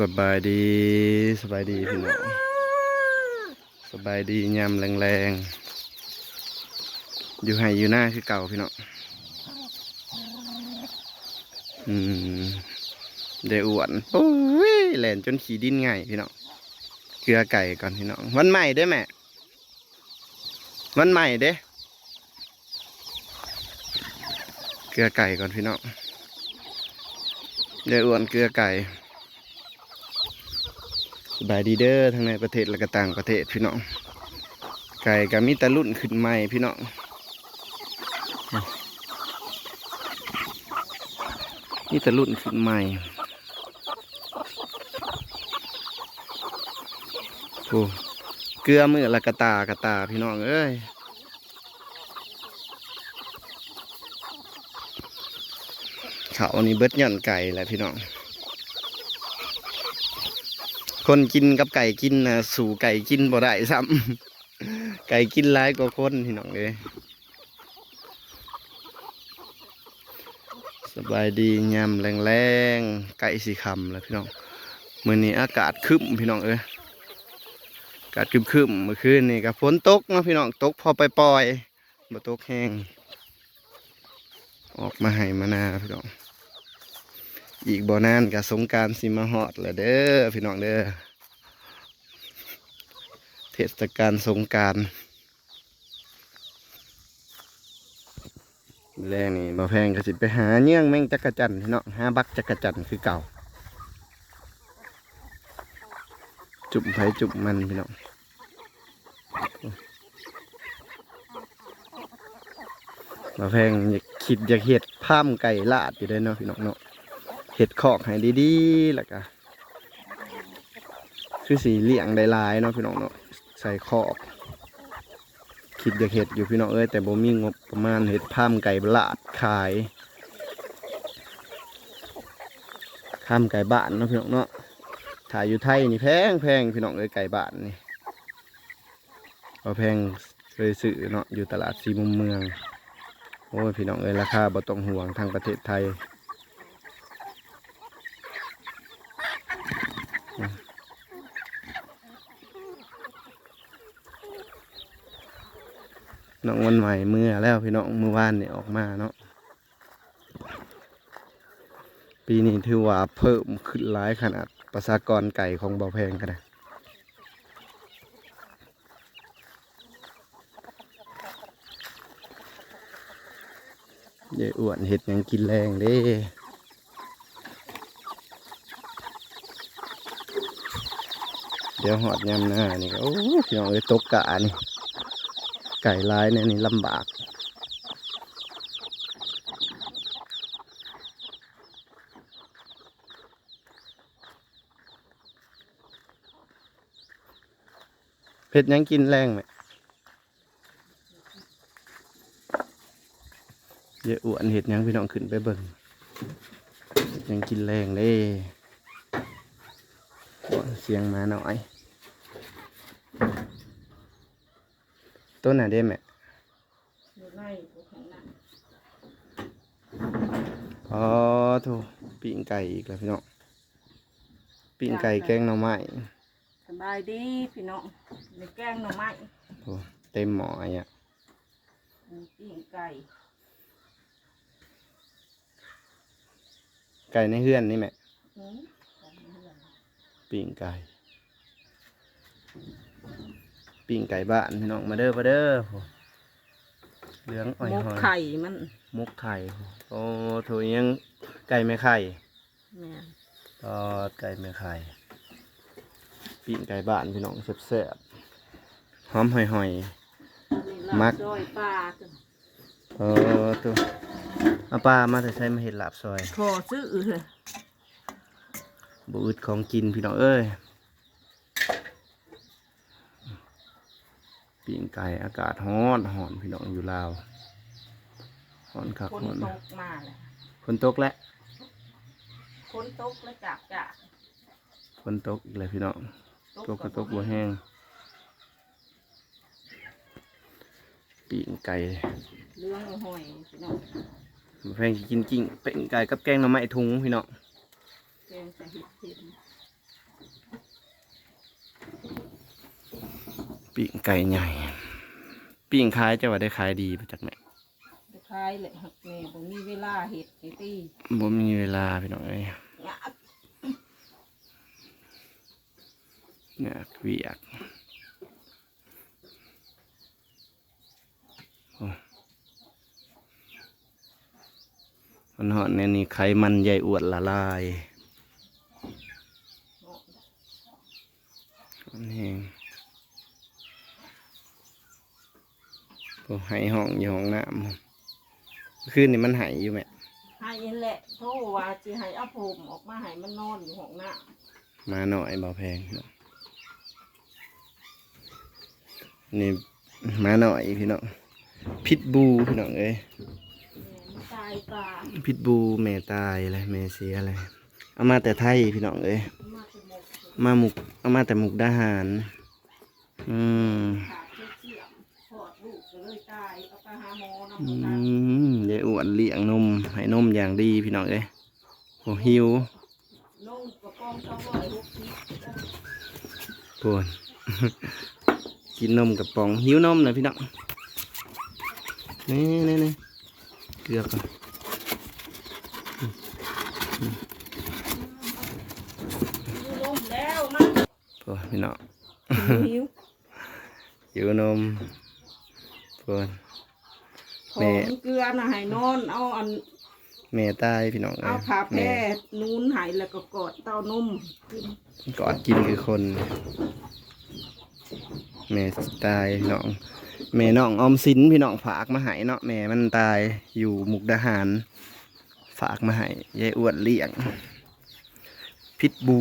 สบายดีสบายดีพี่น้องสบายดียามแรงๆ อยู่ให้อยู่หน้าคือเก่าพี่น้องอืมเดออวนปุ้ยแหลนจนขี่ดินไงพี่น้องเกลือไก่ก่อนพี่น้องวันใหม่เด้อแม่วันใหม่เด้เกลือไก่ก่อนพี่น้องเดออวนเกลือไก่ สบายดีเด้อทั้งในประเทศและก็ต่างประเทศพี่น้อง ไก่ก็มีแต่รุ่นขึ้นใหม่พี่น้องมีแต่รุ่นขึ้นใหม่โอ้เกลือมือละกระตากระตาพี่น้องเอ้ยเขานี่เบิดหย่อนไก่แหละพี่น้อง คนกินกับไก่กินนะสู่ไก่กินบ่ได้ซ้ำไก่กินร้ายกว่าคนพี่น้องเลยสบายดียามแรงๆไก่สีคำแล้วพี่น้องเมื้อนี้อากาศคึ้มพี่น้องเอ้ยอากาศครึ้มเมื่อคืนนี่ก็ฝนตกเนาะพี่น้องตกพอไปปล่อยๆบ่ตกแห้งออกมาให้มานาพี่น้อง อีกบ่อนานกับสงการสิมาฮอดแล้วเด้อพี่น้องเด้อเทศกาลสงกรารแรงนี่บ่แพงก็สิไปหาเนื่องแมงจักระจันพี่น้องหาบักจักระจันคือเก่า จุ่มไผจุ่มมันพี่น้องบ่แพงอยากคิดอยากเห็ดพามไก่ลาดอยู่เด้เนาะพี่น้องเนาะ เห็ดขอกให้ดีๆแล้วก็คือสีเหลี่ยงได้ลายเนาะพี่น้องเนาะใส่ขอกคิดอยากเห็ดอยู่พี่น้องเอ้ยแต่บ่มีงบประมาณเห็ดพามไก่บลาดขายข้ามไก่บ้านเนาะพี่น้องเนาะถ่ายอยู่ไทยนี่แพงแพงพี่น้องเอ้ยไก่บ้านนี่เอาแพงเลยซื้อเนาะอยู่ตลาดสีมุมเมืองโอ้ยพี่น้องเอ้ยราคาบ่ต้องห่วงทางประเทศไทย น้องวันใหม่เมื่อแล้วพี่น้องเมื่อวานเนี่ยออกมาเนาะปีนี้ถือว่าเพิ่มขึ้นหลายขนาดประชากรไก่ของบ่อแพงกันนะเดี๋ยวอ้วนเห็ดยังกินแรงเด้เดี๋ยวหอดยำหน้านี่ก็โอ้ยพี่น้องเอ้ยตกกะนี่ ไก่ร้ายเนี่ยนี่ลำบาก เผ็ดยังกินแรงไหมเยอะอ้วนเห็ดยังพี่น้องขึ้นไปเบิ่งยังกินแรงเด้โอ้เสียงมาหน่อย ต้นไหนได้ไหมอยู่ในภูเขาหนักอ๋อถูกปิ้งไก่อีกแล้วพี่น้องปิ้งไก่แกงหน่อไม้สบายดีพี่น้องในแกงหน่อไม้โอ้เต็มหม้อไอ้เนี่ยมีปิ้งไก่ไก่ในเฮือนนี่แม่หืมปิ้งไก่ ปิ้งไก่บ้านพี่น้องมาเด้อมาเด้อโหเหลืองอ่อยหมกหอยไข่มันมุกไข่โอ้ถูกยังไก่ไม่ไข่แม่นทอดไก่ไม่ไข่ปิ้งไก่บ้านพี่น้องแซ่บๆหอมหอยหอยนี่ลาบมักซอยปลาจ้ะๆโอ้ตัวเอาปลามาแต่ใช้มาเห็ดลาบซอยขอซื้อเลยบอึดของกินพี่น้องเอ้ย ปีงไก่อากาศฮ้อนหอนพี่น้องอยู่ลาวฮ้อนคักคนฮ้อนตกมาเลยฝนตกแล้วคนตกแล้วจากจากฝนตกอีกแล้วพี่น้องตกก็ตกบ่แห้งปีงไก่เรื่องหอยพี่น้องบ่แพงสิกินจริงเป็นไก่กับแกงหน่อไม้ถุงพี่น้องแกงใส่เห็ดเห็ด ปิ้งไก่ใหญ่ ปิ้งขายจะว่าได้ขายดีมาจากไหนไปขายเลยหักแม่บ่มีเวลาเฮ็ดไอ้ตีบ่มีเวลาพี่น้องเอ้ยยากเนี่ยเวียกโอ้มันหอนเนี่ยนี่ไขมันใหญ่อวดละลายอันนี้ โอ้ให้ห้องอยู่ห้องน้ำคืนนี่มันไหายอยู่ไหมให้นั่นแหละโทรว่าสิให้เอาผมออกมาให้มันนอนอยู่ห้องน้ำมาหน่อยเบาแพงพี่น้องนี่มาหน่อยพี่น้องพิษบูพี่น้องเอ้ยแม่มันตายปลาพิษบูแม่ตายอะไรแม่เสียอะไรเอามาแต่ไทยพี่น้องเอ้ยมาจะหมดมาหมุกเอามาแต่หมุกดาหาร อืม เลยตายเอาไปหาหมอน้ำอืมันมยายอ้วนเลี้ยงนมให้นมอย่างดีพี่น้องเอ้ยโหหิวลงกระป๋องสองร้อยหกสิบปวนกินนมกับป๋องหิวนมนะพี่น้องนี่นี่นี่เกลือก่อนอยู่ลมแล้วมาปวนพี่น้องหิว หิวนม ปวนขแม่ องเกลือน่ะให้นอนเอาอันแม่ตายพี่น้องเอ้เอายผ้าแพแม่ทย์นูนใหายแล้วก็กอดเต้านมกินกอดกินคือคน แม่ตายพี่น้อง แม่น้องออมสินพี่น้องฝากมาให้เนาะแม่มันตายอยู่มุกดาหาร ฝากมาให้ยายอ้วนเลี้ยง พิษบู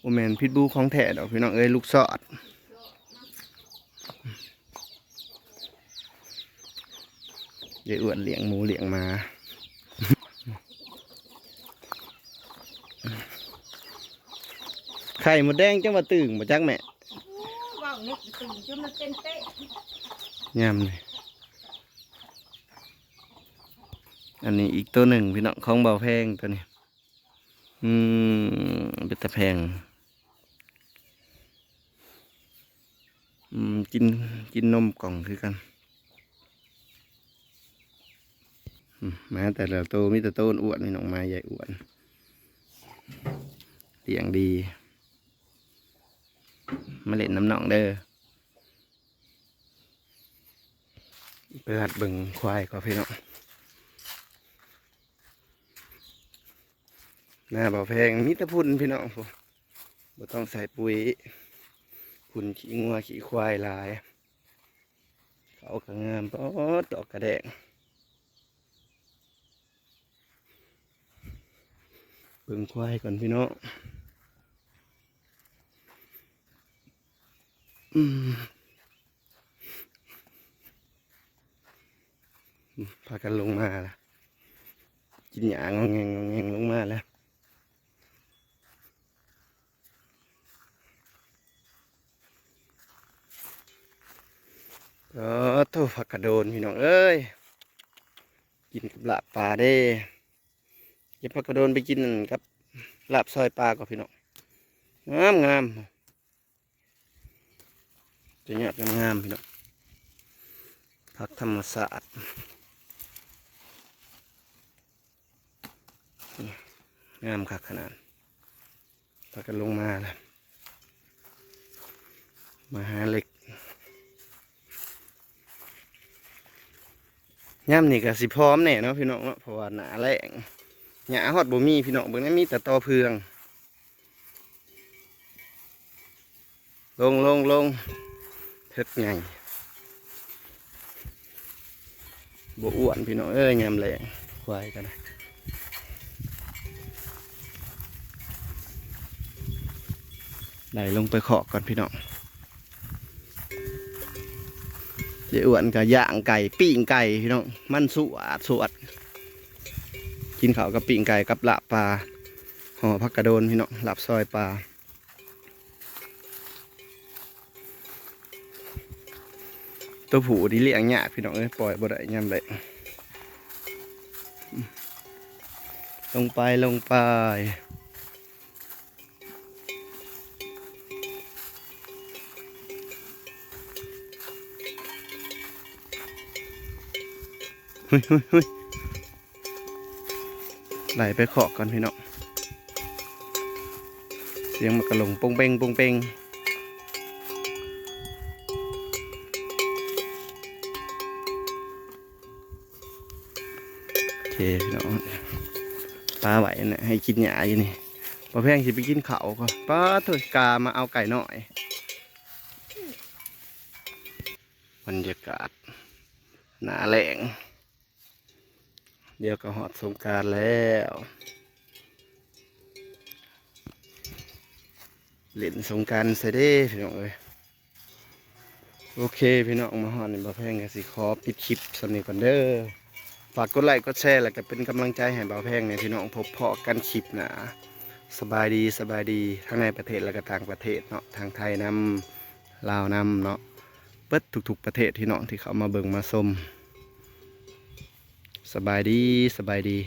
โอแมนพิษบูของแท้ดอกพี่น้องเอ้ยลูกสอด ยายอ้วนเลี้ยงหมูเลี้ยงมาไข่หมดแดงจังมาตึงมาจักแม่ว่าวนี่ตื่นจนมันเต้นเต้ยำเลยอันนี้อีกตัวหนึ่งพี่น้องของเบาแพงตัวนี้ อืมเป็นตะแพง อืมกินกินนมกล่องคือกันอื มมาแต่ละโตมีแต่โตนอ้วนพี่น้องไมาใหญ่อ้วนเลี้ยงดีมาเล่นน้ำหนองเด้อเปิดบิ่งควายก็พี่น้องหน้าเบาแพงมีต่พุ่นพี่น้องผมบ่ต้องใส่ปุ๋ยพุ่นขี้งัวขี้ควายลาย เขาก็งามปอดดอกกระแดง เบิ่งควายก่อนพี่น้องพากันลงมาล้วกินหยางงงงงงงลงมาแล้วก็โทษผักกระโดนพี่น้องเอ้ย กินกับลาบปลาเด้ เก็บผักกระโดนไปกินกับลาบซอยปลาก็พี่น้องงามงามจะเงียบงามพี่น้องผักธรรมศาสตร์งามคักขนาดพากันลงมาแล้วมาหาเหล็กย่ำนี่ก็สิพร้อมแน่เนาะพี่น้องเนาะเพราะว่าหนาแรง หญ้าฮอดบ่มีพี่น้องเบิ่งนั้นมีแต่ตอเพือง ลงลงลงเท็ดไงบ่อ้วนพี่น้องเอ้ยงามแรงควายกันนะไหลลงไปขอก่อนพี่น้องเดี๋ยวอ้วนกับย่างไก่ปิ้งไก่พี่น้องมันสวดสวด กินข้าวกับปิ่งไก่กับละปลาห่อผักกระโดนพี่น้องหลับซอยปลาตัวผูที่เลี้ยงหยาพี่น้องเอ้ยปล่อยบ่ได้ยำเลยลงไปลงไปเฮ้ยเฮ้ย ไหลไปขอกก่อนพี่น้องเสียงมันกระหลงปงเปงปงเปงโอเคพี่น้องปลาไหวนะให้กินหญ้าอยู่นี่ปลาแพงสิไปกินเขาก่อนป้าถุกามาเอาไก่หน่อยบรรยากาศหนาแหลง เดี๋ยวก็หอดสงการแล้วเล่นสงการเสยเด้พี่น้องเอ้ยโอเคพี่น้องมาหอดในบ่าแพงกันสิขอปิดคลิปสำนี้ก่อนเด้อฝากกดไลค์กดแชร์แล้วก็เป็นกำลังใจให้บ่าวแพงในพี่น้องพบเพาะกันคลิปหนาสบายดีสบายดีทั้งในประเทศและก็ต่างประเทศเนาะทางไทยนำลาวนำเนาะเปิดทุกๆประเทศที่เนาะที่เขามาเบิ่งมาชม สบายดีสบายดี